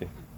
오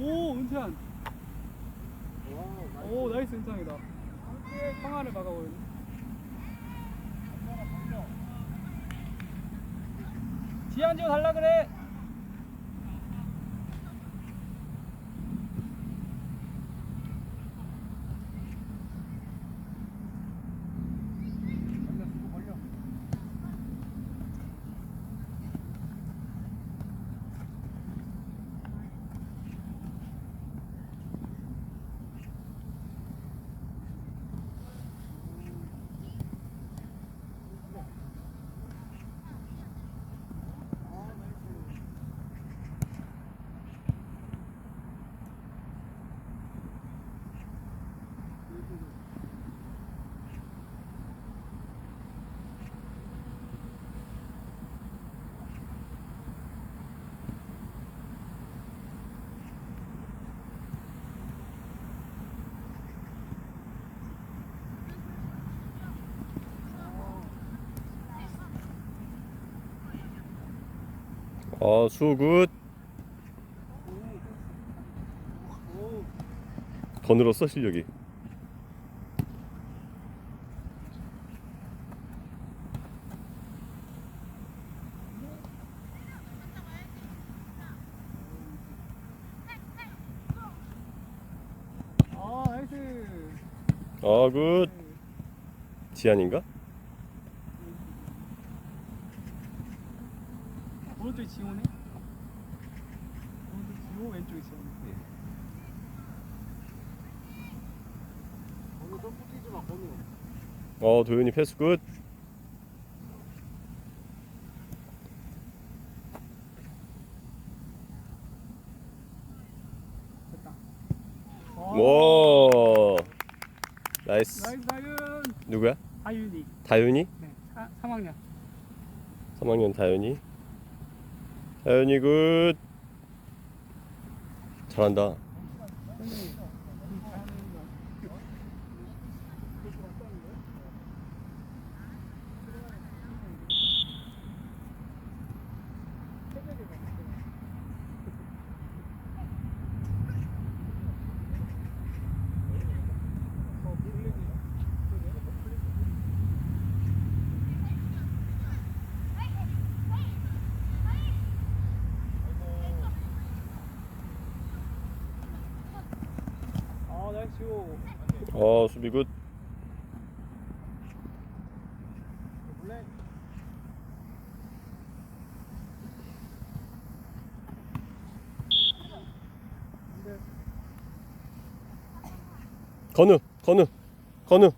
오 은찬. 오 나이스 은찬이다. 황하를 막아버렸네. 지한 좀 달라 그래. 어 수굿. 오. 더 늘었어 실력이. 아. 아 굿. 지한인가? 오른쪽이 지호네. 오른쪽 지호 왼쪽이 지호네. 번호 좀 붙이지 마 번호. 어 도현이 패스 굿. 됐다. 와. 나이스. 나이스 나윤. 누구야? 하윤이. 다윤이? 네. 3학년. 3학년 다윤이. 다윤이 굿. 잘한다. 아 나이스 지호. 어 수비 굿. 건우 건우 건우.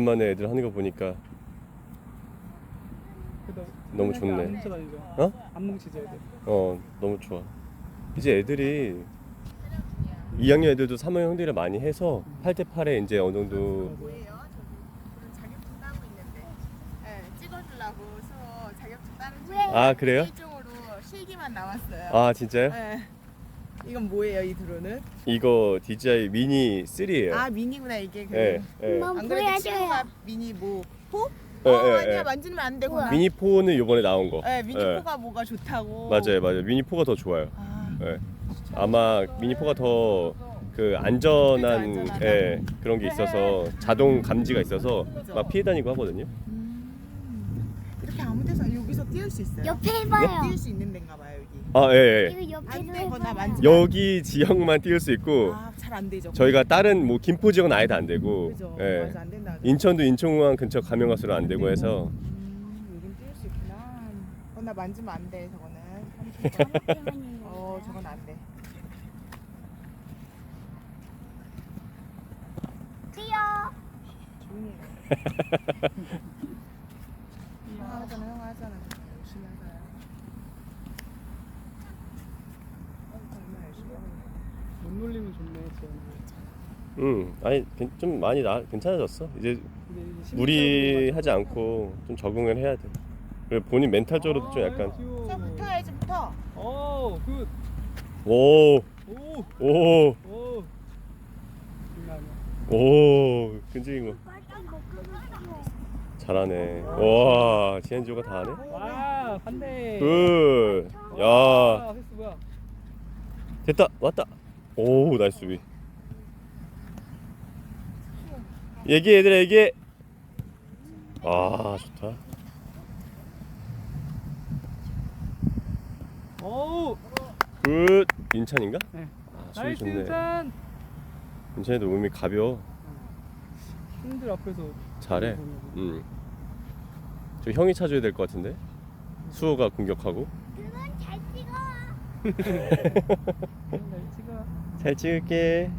오랜만에 애들 하는 거 보니까 너무 안 좋네. 뭉쳐다니죠. 어? 안 뭉치죠 애들. 어 너무 좋아. 이제 애들이 2학년 애들도 3학년 형들이 많이 해서 8대 8에 이제 어느 정도 뭐예요? 저는 자격증 따고 있는데 네, 찍어주려고 수호 자격증 따는 중에 아, 그래요? 일종으로 실기만 남았어요. 아 진짜요? 네. 이건 뭐예요 이 드론은? 이거 DJI 미니 3예요. 아 미니구나 이게 그. 예, 예. 안 그래도 보여줘요. 친구가 미니 뭐 포? 예, 어 예, 아니야 예. 만지면 안 되구나. 미니 4는 요번에 나온 거. 예, 미니 예. 포가 뭐가 좋다고. 맞아요, 맞아요. 미니 4가 더 좋아요. 아, 예. 아마 미니 4가 더 그 안전한 그죠, 안전하다. 예, 그런 게 있어서 자동 감지가 있어서 막 피해 다니고 하거든요. 음. 이렇게 아무 데서 여기서 띄울 수 있어요? 옆에 해봐요. 띄울 수 있는 데인가 봐요 여기. 아, 예, 예. 이거 옆에도 안 되거나 해봐요. 만지- 여기 지역만 띄울 수 있고 아, 잘 안 되죠. 저희가 다른 뭐 김포 지역은 아예 다 안 되고 그죠. 예. 맞아 안 된다. 인천도 인천공항 근처 가면 갈수록 안 되고 해서 음, 여긴 띄울 수 있구나. 어, 나 만지면 안 돼, 저거는. 어, 저건 안 돼. 뛰어. 조용히 해. 형 하잖아, 형 하잖아. 열심히 하잖아. 형 정말 열심히 하고 놀리면 좋네 지금. 음 아니 괜- 좀 많이 나 괜찮아졌어 이제 무리하지 않고 좀 적응을 해야 돼 그리고 본인 멘탈적으로도 좀 약간 자, 붙어야지, 붙어. 오, 굿. 오 오, 오, 오. 장난. 오, 끈질긴 거 잘하네. 와, 지현주가 다 하네. 와, 반대. 굿. 야, 아, 패스 뭐야? 됐다, 왔다. 오, 나이스 수비. 얘기해, 얘들아, 얘기해. 아, 좋다. 오, 굿. 민찬인가? 네. 아, 수비 나이스 좋네. 인찬. 민찬이도 몸이 가벼워. 형들 앞에서 잘해. 보면. 음. 저 형이 차줘야 될 것 같은데. 수호가 공격하고. 그건 잘 찍어. 잘 찍을게.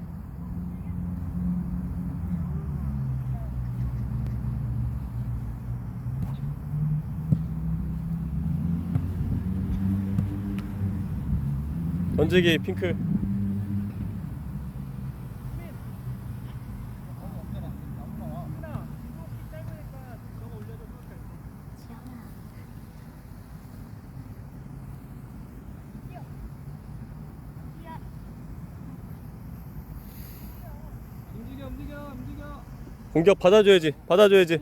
던지기 핑크. 움직여, 움직여, 움직여. 공격 받아줘야지. 받아줘야지.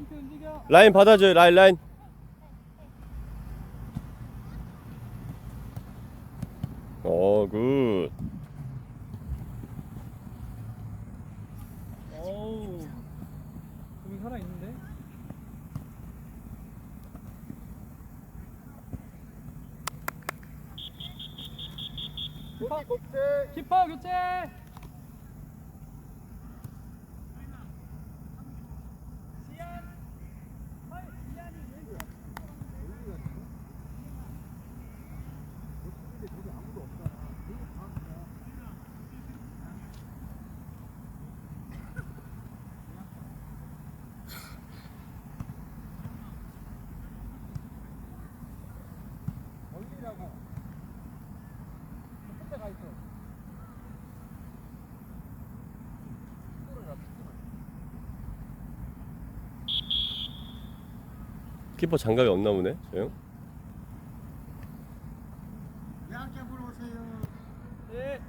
라인 받아줘요. 라인 라인. 어 굿. 오우. 여기 살아 있는데. 키퍼 교체. 키퍼 교체. 키퍼 장갑이 없나 보네. 저 형. 네.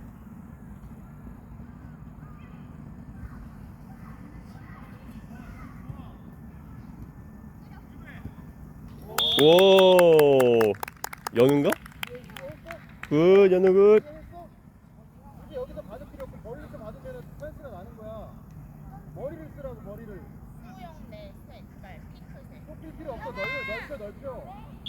오. 연우인가? 굿 연우 굿. 굳이 여기서 받을 필요 없고 멀리서 받으면 펜스가 나는 거야. 머리를 쓰라고 머리를. 필요 없어. 넓혀 넓혀 넓혀.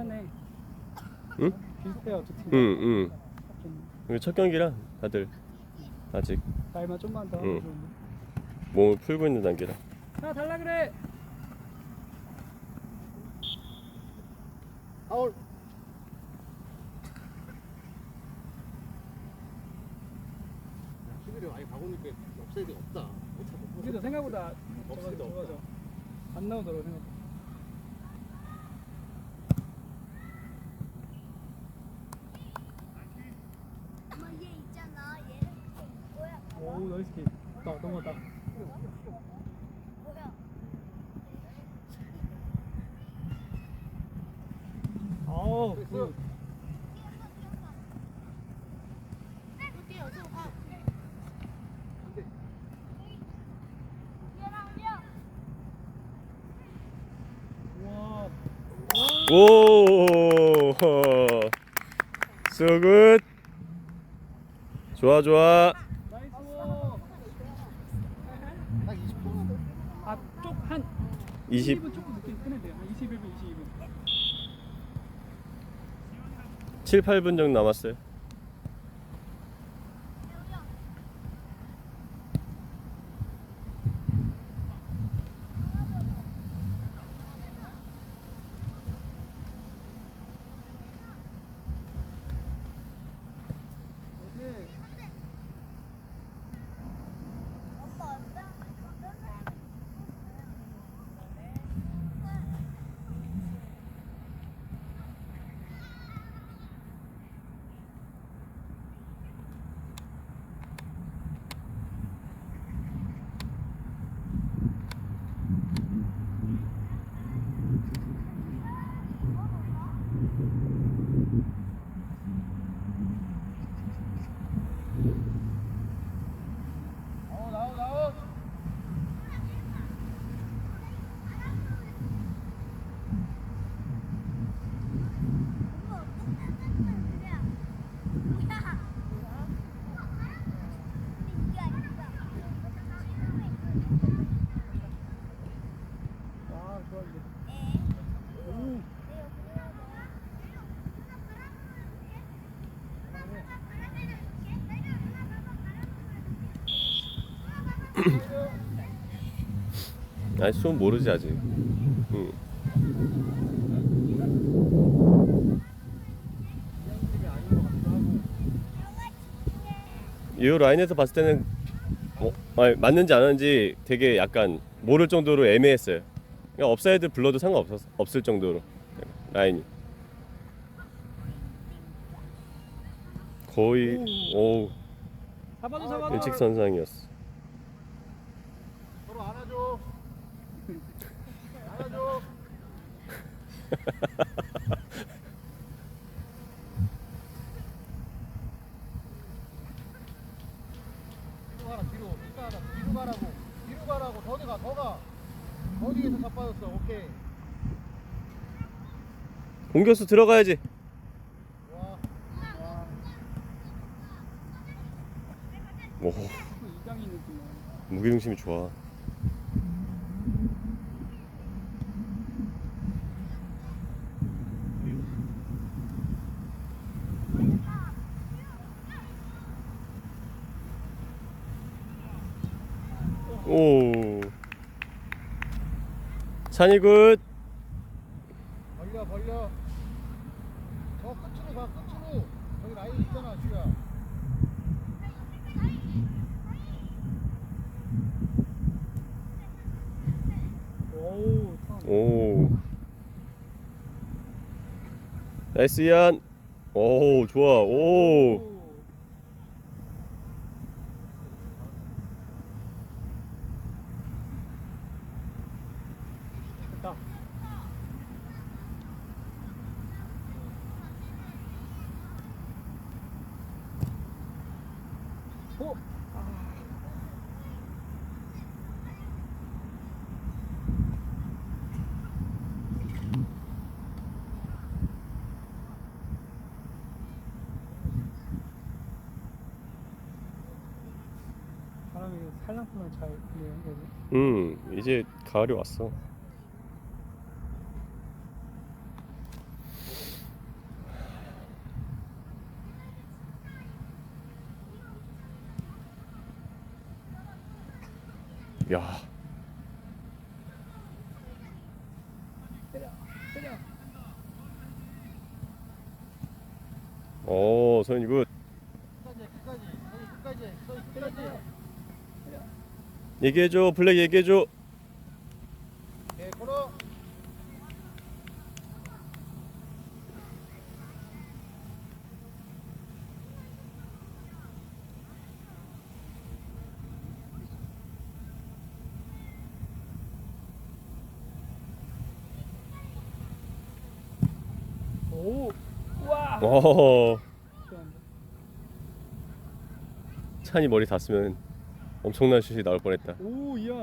비슷비슷하네. 응? 비슷해요 두 팀. 응 응. 이거 첫 경기라 다들 아직 나이만 좀만 더 응. 몸을 풀고 있는 단계라. 하나 달라 그래. 파울. 시들이 아예 가보니까 업사이드가 없다. 우리도 생각보다 저거. 저거. 안 나오더라고 생각. 엄마 얘 있잖아. 얘는 뭐야? 오 나이스 킥. 나 넘어갔다. 뭐야? 아우 됐어. 굿. 또 뛰어 또 가. 와. 오. So good. 좋아 좋아. 나이스. 딱 20분. 아쪽한 20 20분 조금 늦게 끝내야 돼요. 한 21분 22분. 7, 8분 정도 남았어요. 엄마 어떤 어떤 사람? 어 나오 나오. 엄마 어떤 사람이야? 뭐야? 근데 이게 아니다. 아 좋아한데. 에? 오. 아니 수업 모르지 아직. 응. 이 라인에서 봤을 때는 어, 아니, 맞는지 안 맞는지 되게 약간 모를 정도로 애매했어요. 그냥 업사이드 불러도 상관없었 없을 정도로 라인이 거의 오. 일직선상이었어. 서로 안아줘. 안아줘. 뒤로 가라 뒤로. 가라 뒤로 가라고. 뒤로 가라고. 더 가, 더 가. 더 뒤에서 자빠졌어. 오케이. 공격수 들어가야지. 좋아. 좋아. 오 이강인 느낌. 무게중심이 좋아. 오 찬이 굿 벌려 벌려. 저 끝으로 가 끝으로. 저기 라인 있잖아 슈야. 오. 참. 오. 나이스 이안. 오, 좋아. 오. 생각보다 잘 돼요 여기. 음 이제 가을이 왔어 야 어, 때려 때려 이거 얘기해줘. 블랙 얘기해줘. 예 걸어 오 좋아한다. 찬이 머리 닿았으면 엄청난 슛이 나올 뻔했다. 오 이야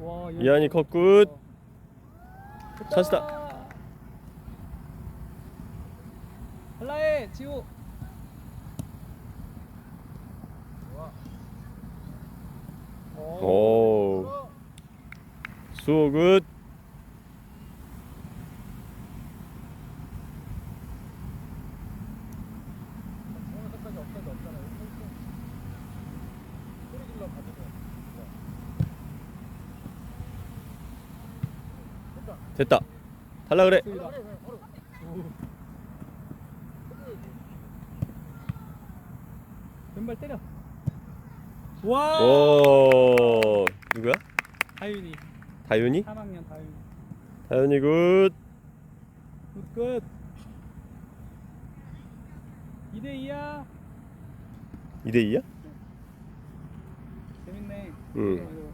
와 이야. 이한이 컷 굿. 됐다. 찬스다. 발라해 지호 오, 수호 굿. 중앙선까지 없어도 없잖아 여기 서 있어 소리 질러 가지고 됐다. 탈라 그래. 왼발 때려 와 오, 누구야? 다윤이 다윤이? 3학년 다윤이 다윤이 굿. 굿굿 2대 2야 2대 2야? 재밌네 응.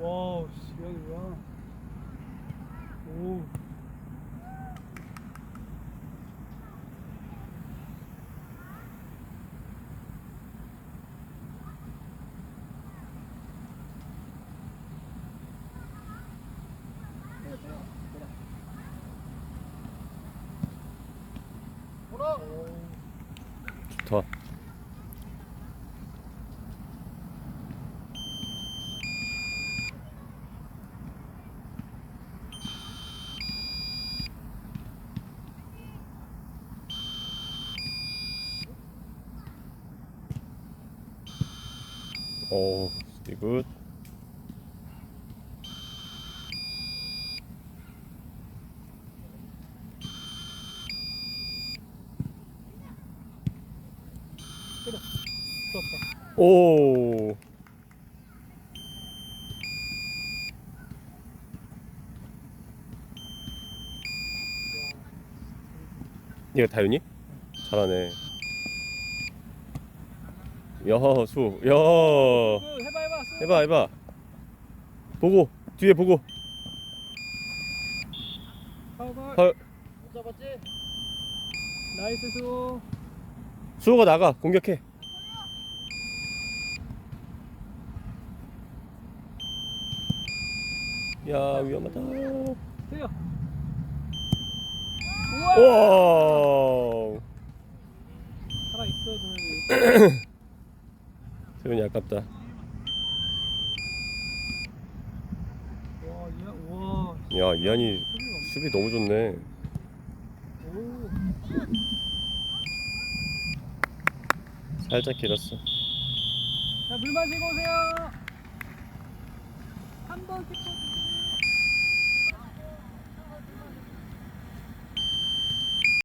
와우 씨 여기 뭐야 오 걸어 좋다. 오, 수비 굿. 좋았다 오. 이거 다윤이? 잘하네. 야, 수. 야. 굿 해봐 해봐 수. 해봐, 해봐. 보고. 뒤에 보고. 파울 헐. 못 잡았지? 나이스 수 수호가 나가. 공격해. 야, 위험하다. 때려 와. 살아 있어 도현이 세훈이 아깝다. 와 이야 와 야, 이한이 수비 너무 좋네. 오 살짝 길었어. 자, 물 마시고 오세요. 한번 킥